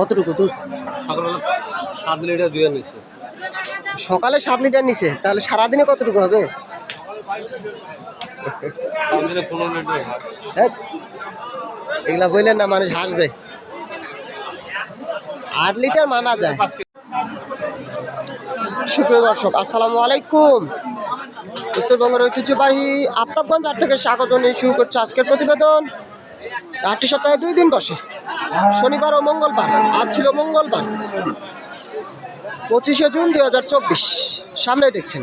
কতটুকু দুধ? সাত লিটার দুয়ে নিচ্ছে সকালে সাত লিটার নিছে তাহলে সারাদিনে কতটুকু হবে? এগুলা বললেন না মানুষ হাসবে। আট লিটার মানা যায়। সুপ্রিয় দর্শক আসসালামু আলাইকুম। উত্তরবঙ্গের ঐতিহ্যবাহী আফতাবগঞ্জ হাট থেকে স্বাগত নিয়ে শুরু করছে আজকের প্রতিবেদন। আটটি সপ্তাহে দুই দিন বসে। শনিবার ও মঙ্গলবার, আজ ছিল মঙ্গলবার, পঁচিশে জুন দুই হাজার চব্বিশ। সামনে দেখছেন,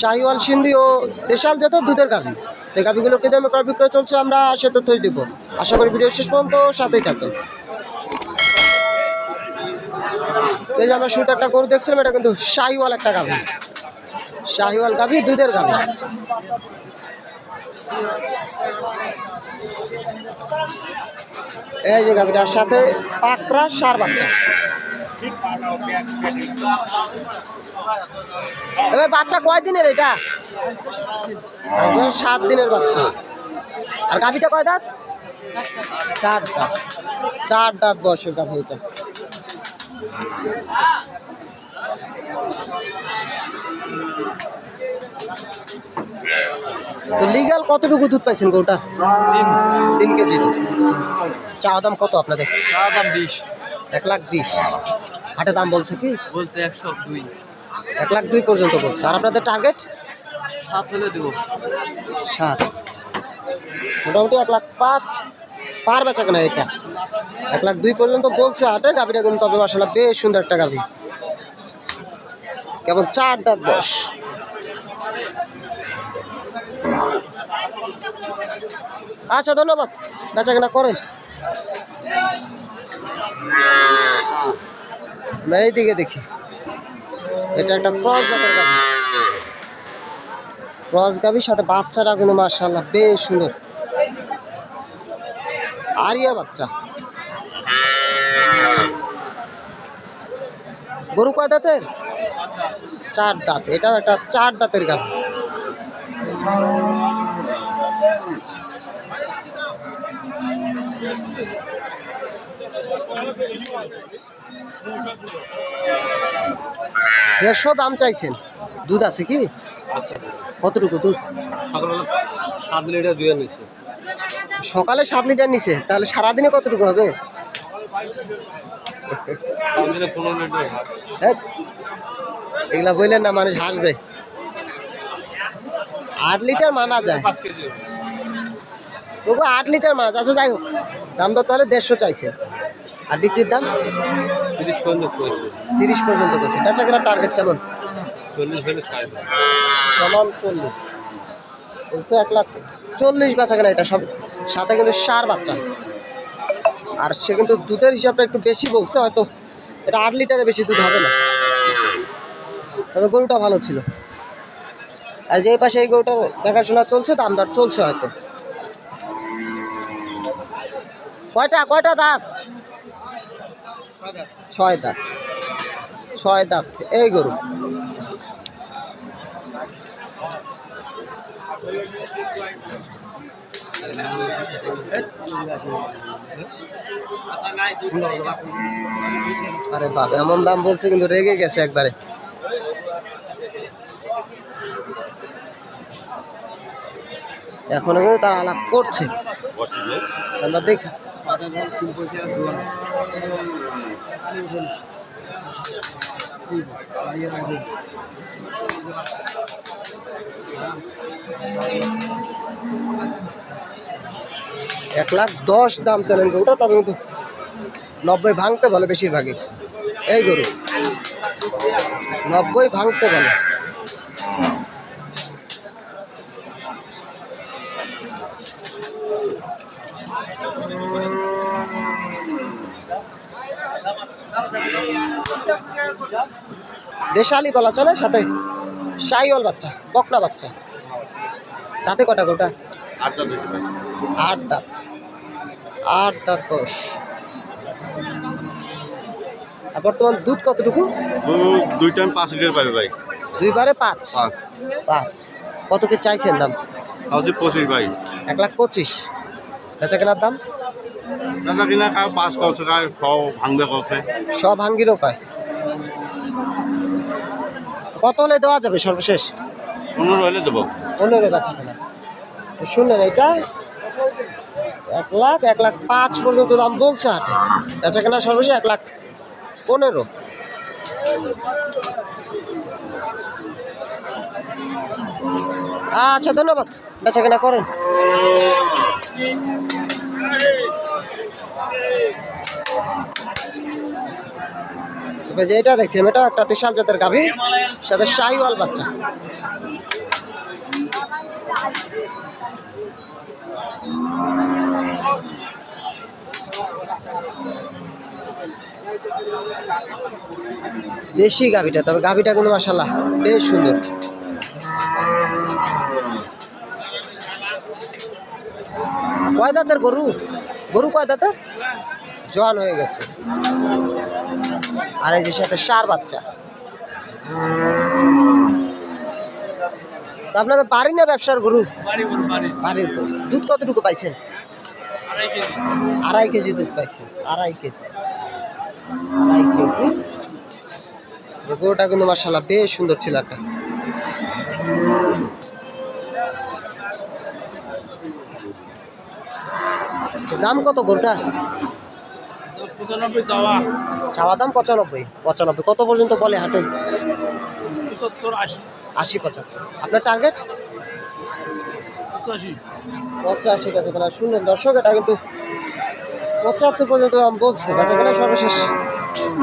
শাহিওয়াল সিন্ধি ও দেশাল জাত দুধের গাভি। এই গাভিগুলো কে দামে ক্রয় বিক্রয় চলছে আমরা সে তথ্যই দেব। আশা করি ভিডিও শেষ পর্যন্ত সাথেই থাকবেন। এই যে আমরা শুরুতে একটা গরু দেখছিলাম, এটা কিন্তু শাহিওয়াল একটা গাভি। শাহিওয়াল গাভি, দুধের গাভি। এই যে গাভিটার সাথে পাকড়া সার বাচ্চা। এবার বাচ্চা কয় দিনের এটা? একদম সাত দিনের বাচ্চা। আর গাভিটা কয় দাঁত? চার দাঁত। চার দাঁত বয়সের গাভি এটা। তো লিগাল কতটুকু দুধ পাইছেন গরুটা? তিন তিন কেজি দুধ। চা দাম কত আপনাদের? চা দাম বিশ। এক লাখ বিশ। হাটে দাম বলছে কি? বলছে একশো দুই। এক লাখ দুই পর্যন্ত বলছে। আর আপনাদের টার্গেট সাত হলে দেবো। সাত। মোটামুটি এক লাখ পাঁচ। পার বেচা কেনা এটা। এক লাখ দুই পর্যন্ত বলছে হাটে। গাভিটা কিন্তু তবে আসলে বেশ সুন্দর একটা গাভি। কেবল চার দাঁত বয়স। আচ্ছা ধন্যবাদ। বেচা কেনা করেন এইদিকে দেখি। এটা একটা ক্রস জাতের গাভি। ক্রস গাভির সাথে বাচ্চারা কিন্তু মার্শাল্লাহ বেশ সুন্দর। আরিয়া বাচ্চা। গরু কয় দাঁতের? চার দাঁত। এটাও একটা চার দাঁতের গাভি। দেড়শো দাম চাইছেন। দুধ আছে কি? কতটুকু দুধ? সাত লিটার নিচ্ছে সকালে সাত লিটার নিছে তাহলে সারাদিনে কতটুকু হবে? হয়। এগুলা বললেন না মানুষ হাসবে। আট লিটার মানা যায়। তবু আট লিটার মানা যায় আচ্ছা যাই হোক। দাম তো তাহলে দেড়শো চাইছে। আর বিক্রির দাম? তিরিশ পর্যন্ত তিরিশ পর্যন্ত করছে। বেচা কেনার টার্গেট কেমন? চল্লিশ হলে সমান চল্লিশ। বলছে এক লাখ চল্লিশ বেচা কেনা এটা। সব সাথে কিন্তু সার বাচ্চা। আর সে কিন্তু দুধের হিসাবটা একটু বেশি বলছে হয়তো এটা আট লিটারের বেশি দুধ হবে না। তবে গরুটা ভালো ছিল। আর যে পাশে এই গরুটার দেখাশোনা চলছে দাম দর চলছে হয়তো। কয়টা কয়টা দাঁত? ছয় দাঁত। ছয় দাঁত, এই গরু। আরে বাপ, এমন দাম বলছে কিন্তু রেগে গেছে একবারে। এখনও তার আলাপ করছে। আমরা দেখি। এক লাখ দশ দাম চালেন গরুটা তবে কিন্তু নব্বই ভাঙতে বলে বেশিরভাগই। এই গরু। নব্বই ভাঙতে বলে। দেশালি বলা চলে সাথে শাহিওয়াল বাচ্চা বকনা বাচ্চা। তাতে কটা গোটা? আট দাঁত আট দাঁত। বয়স। বর্তমান দুধ কতটুকু? দুধ দুই টাইম পাঁচ লিটার পাবে ভাই। দুইবারে পাঁচ? পাঁচ। পাঁচ। কত কি চাইছেন দাম? হচ্ছে পঁচিশ ভাই। এক লাখ পঁচিশ। বেচা কেনার দাম? বেচা কিনা পাঁচ করছে কার ছ ভাঙবে করছে সব ভাঙ্গিরও কয়? কত হলে দেওয়া যাবে সর্বশেষ? পনেরো হলে দেবো। পনেরো কেনা তো শুনলেন এটা? এক লাখ এক লাখ পাঁচ পর্যন্ত দাম বলছে হাটে। বেচা কেনা সর্বশেষ এক লাখ পনেরো। আচ্ছা ধন্যবাদ। বেচা কেনা করেন। যে এটা দেখছি এটা একটা বিশাল জাতের গাভী, সাথে শাহিওয়াল বাচ্চা। দেশি গাভিটা, তবে গাভিটা কিন্তু মাসাল্লাহ বেশ সুন্দর। কয় দাঁতের গরু? গরু কয় দাঁতের? জোয়ান হয়ে গেছে। আর এই যে সাথে সার বাচ্চা। তা আপনাদের বাড়ি না ব্যবসার গরু? বাড়ির। দুধ কতটুকু পাইছেন? আড়াই কেজি। দুধ পাইছেন। আড়াই কেজি। আড়াই কেজি। গরুটা কিন্তু মার্শাল্লাহ বেশ সুন্দর ছিল একটা। দাম কত গরুটা? পঁচানব্বই চাওয়া। চাওয়া দাম পঁচানব্বই পঁচানব্বই। কত পর্যন্ত বলে হাটে? পঁচাত্তর আশি। আশি পঁচাত্তর। আপনার টার্গেট পঁচাশি। কাছে কেনা শুনলেন দর্শক এটা কিন্তু পঁচাত্তর পর্যন্ত দাম বলছে কেনা সর্বশেষ।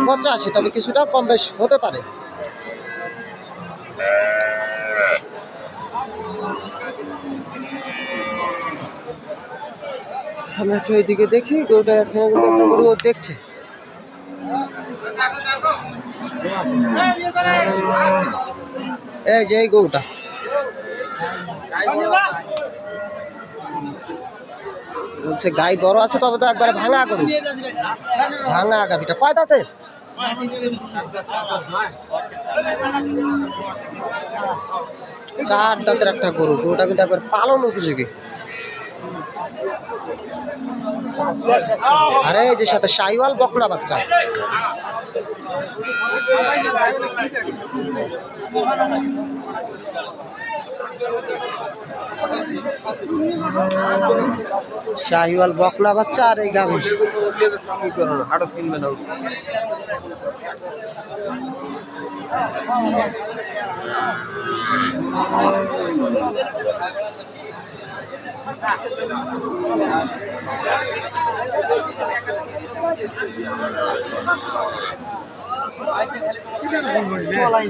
পঁচাশি তবে কিছুটা কম বেশ হতে পারে। আমরা একটু এইদিকে দেখি, গরুটা এখানে একটা গরু দেখছে। এই যে এই গরুটা। বলছে, গাই বড় আছে, তবে তো একবারে ভাঙা করু ভাঙা গাভিটা। কয় দাঁতের? চার দাঁতের একটা গরু। গরুটা কিন্তু একবার পালন উপযোগী। আরে যে সাথে সাইওয়াল বকরা বাচ্চা। শাহিওয়াল বকলা বাচ্চা আর এই গাভি। কিনবে ধরি নাই